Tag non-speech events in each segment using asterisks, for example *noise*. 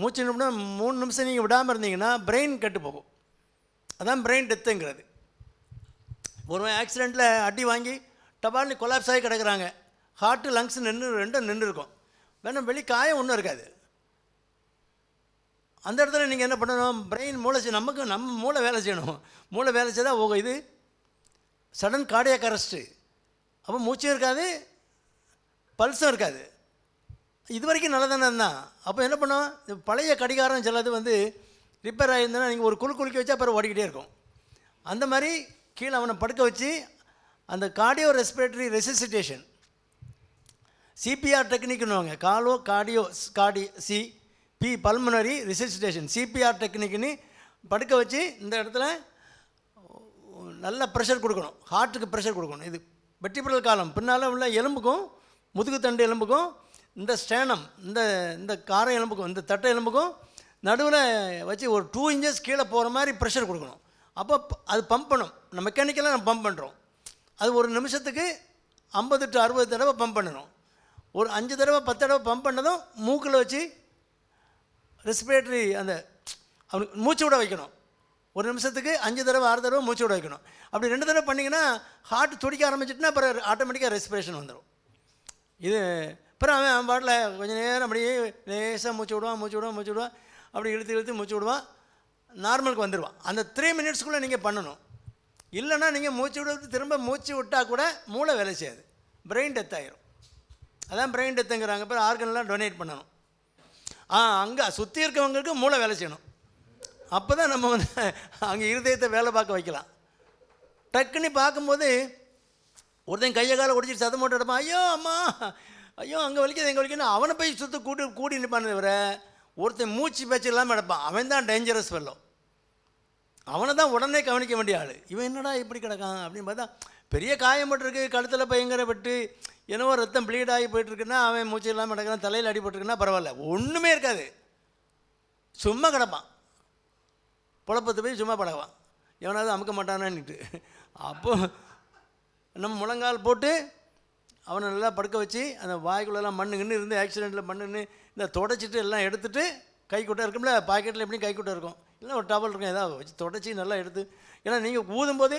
மூச்சு நிமிடம்னா மூணு நிமிஷம் நீங்கள் விடாமல் இருந்தீங்கன்னா பிரெயின் கெட்டு போகும். அதான் பிரெயின் டெத்துங்கிறது ஒரு ஆக்சிடெண்ட்டில் அடி வாங்கி டபால்னு கொலாப்ஸ் ஆகி கிடக்குறாங்க. ஹார்ட்டு லங்ஸ் நின்று ரெண்டும் நின்று இருக்கும் வேணா வெளி காயம் ஒன்றும் இருக்காது. அந்த இடத்துல நீங்கள் என்ன பண்ணணும்? பிரெயின் மூளை செய்ய நமக்கு நம்ம மூளை வேலை செய்யணும். மூளை வேலை செய்தால் ஓ இது சடன் கார்டியாக அரெஸ்ட்டு அப்போ மூச்சும் இருக்காது பல்ஸும் இருக்காது. இது வரைக்கும் நல்லதானே இருந்தான் அப்போ என்ன பண்ணோம் இந்த பழைய கடிகாரம் சிலது வந்து ரிப்பேர் ஆகியிருந்தனா நீங்கள் ஒரு குழு குலுக்கி வச்சா அப்புறம் ஓடிக்கிட்டே இருக்கும். அந்த மாதிரி கீழே அவனை படுக்க வச்சு அந்த கார்டியோ ரெஸ்பிரேட்டரி ரெசிசிட்டேஷன் சிபிஆர் டெக்னிக்னுவாங்க காலோ கார்டியோ கார்டி C P pulmonary resuscitation CPR டெக்னிக்னு படுக்க வச்சு இந்த இடத்துல நல்ல ப்ரெஷர் கொடுக்கணும். ஹார்ட்டுக்கு ப்ரெஷர் கொடுக்கணும். இது வெட்டிப்புறல் காலம் பின்னால் உள்ள எலும்புக்கும் முதுகுத்தண்டு எலும்புக்கும் இந்த ஸ்டேனம் இந்த இந்த காரை எலும்புக்கும் இந்த தட்டை எலும்புக்கும் நடுவில் வச்சு ஒரு டூ இன்ச்சஸ் கீழே போகிற மாதிரி ப்ரெஷர் கொடுக்கணும். அப்போ அது பம்ப் பண்ணும். நம்ம மெக்கானிக்கலாக நம்ம பம்ப் பண்ணுறோம் அது ஒரு நிமிஷத்துக்கு ஐம்பது டு அறுபது தடவை பம்ப் பண்ணணும். ஒரு அஞ்சு தடவை பத்து தடவை பம்ப் பண்ணதும் மூக்கில் வச்சு ரெஸ்பிரேட்டரி அந்த அவனுக்கு மூச்சு விட வைக்கணும். ஒரு நிமிஷத்துக்கு அஞ்சு தடவை ஆறு தடவை மூச்சு விட வைக்கணும். அப்படி ரெண்டு தடவை பண்ணிங்கன்னா ஹார்ட் துடிக்க ஆரம்பிச்சிட்டுனா அப்புறம் ஆட்டோமேட்டிக்காக ரெஸ்பிரேஷன் வந்துடும் இது அப்புறம் அவன் அவன் பாட்டில் கொஞ்சம் நேரம் அப்படியே லேசாக மூச்சு விடுவான் மூச்சு விடுவான் மூச்சு விடுவான். அப்படி இழுத்து இழுத்து மூச்சு விடுவான். நார்மலுக்கு வந்துடுவான் அந்த த்ரீ மினிட்ஸ்க்குள்ளே நீங்கள் பண்ணணும். இல்லைன்னா நீங்கள் மூச்சு விடுறது திரும்ப மூச்சு விட்டால் கூட மூளை வேலை செய்யாது. பிரெயின் டெத் ஆகிரும் அதான் பிரெயின் டெத்துங்கிறாங்க அப்புறம் ஆர்கன்லாம் டொனேட் பண்ணணும். ஆ அங்கே சுற்றி இருக்கவங்களுக்கு மூளை வேலை செய்யணும். அப்போ தான் நம்ம வந்து அங்கே இருதயத்தை வேலை பார்க்க வைக்கலாம். டக்குன்னு பார்க்கும்போது ஒருத்தன் கையை காலை ஒடிச்சிட்டு சதம் போட்டு ஐயோ அம்மா. ஐயோ அங்கே வலிக்குது எங்கே வலிக்குன்னு அவனை போய் சுற்றி கூட்டி கூடி நிற்பானே தவிர ஒருத்தன் மூச்சு பேச்சு இல்லாமல் நடப்பான். அவன் தான் டேஞ்சரஸ் ஃபெல்லோ அவனை தான் உடனே கவனிக்க வேண்டிய ஆள். இவன் என்னடா இப்படி கிடக்கான் அப்படின்னு பார்த்தா பெரிய காயப்பட்டிருக்கு கழுத்தில் பயங்கர பட்டு என்னவோ ரத்தம் ப்ளீட் ஆகி போயிட்டுருக்குன்னா அவன் மூச்சு இல்லாமல் நடக்கிறான் தலையில் அடிபட்டுருக்குன்னா பரவாயில்ல. ஒன்றுமே இருக்காது. சும்மா கிடப்பான். புழப்பத்து போய் சும்மா பழகுவான். எவனாவது அமுக்க மாட்டானான்னுட்டு. அப்போது நம்ம முழங்கால் போட்டு அவனை நல்லா படுக்க வச்சு அந்த வாய்க்குள்ளெல்லாம் மண்ணுங்கன்னு இருந்து ஆக்சிடெண்ட்டில் மண்ணுன்னு இந்த தொடச்சிட்டு எல்லாம் எடுத்துகிட்டு கைக்குட்டை இருக்கும்ல பாக்கெட்டில் எப்படியும் கைக்குட்டை இருக்கும்? இல்லை ஒரு டவல் இருக்கும் ஏதாவது வச்சு தொடச்சி நல்லா எடுத்து. ஏன்னா நீங்கள் ஊதும்போது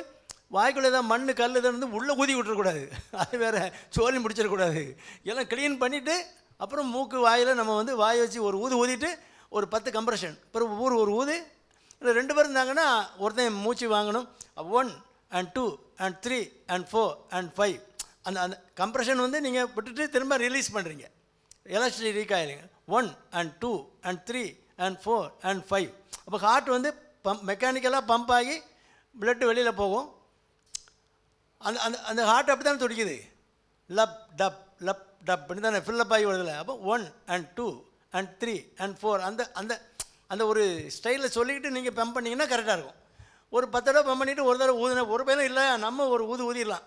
வாய்க்குள்ளே ஏதாவது மண் கல் இதை வந்து உள்ளே ஊதி விட்டுறக்கூடாது. *laughs* அது வேறு சோழி முடிச்சிடக்கூடாது. எல்லாம் க்ளீன் பண்ணிவிட்டு அப்புறம் மூக்கு வாயில் நம்ம வந்து வாய் வச்சு ஒரு ஊது ஊதிட்டு ஒரு பத்து கம்ப்ரெஷன் அப்புறம் ஊர் ஒரு ஊது. இல்லை ரெண்டு பேர் இருந்தாங்கன்னா ஒருத்தன் மூச்சு வாங்கணும். One and two and three and four and five அந்த அந்த கம்ப்ரெஷன் வந்து நீங்கள் விட்டுட்டு திரும்ப ரிலீஸ் பண்ணுறீங்க electricity ரீகாயிலிங்க one and two and three and four and five அப்போ ஹார்ட் வந்து பம்ப் மெக்கானிக்கலாக பம்ப் ஆகி பிளட்டு வெளியில் போகும். அந்த அந்த அந்த ஹார்ட் அப்படி தானே துடிக்குது? லப் டப் லப் டப் பண்ணி தானே ஃபில்லப் ஆகி வருதுல. அப்போ one and two and three and four அந்த அந்த அந்த ஒரு ஸ்டைலில் சொல்லிக்கிட்டு நீங்கள் பம்ப் பண்ணிங்கன்னா கரெக்டாக இருக்கும். ஒரு பத்து தடவை பம்ப் பண்ணிவிட்டு ஒரு தடவை ஊதுனா ஒரு பேரும் இல்லை நம்ம ஒரு ஊது ஊதிடலாம்.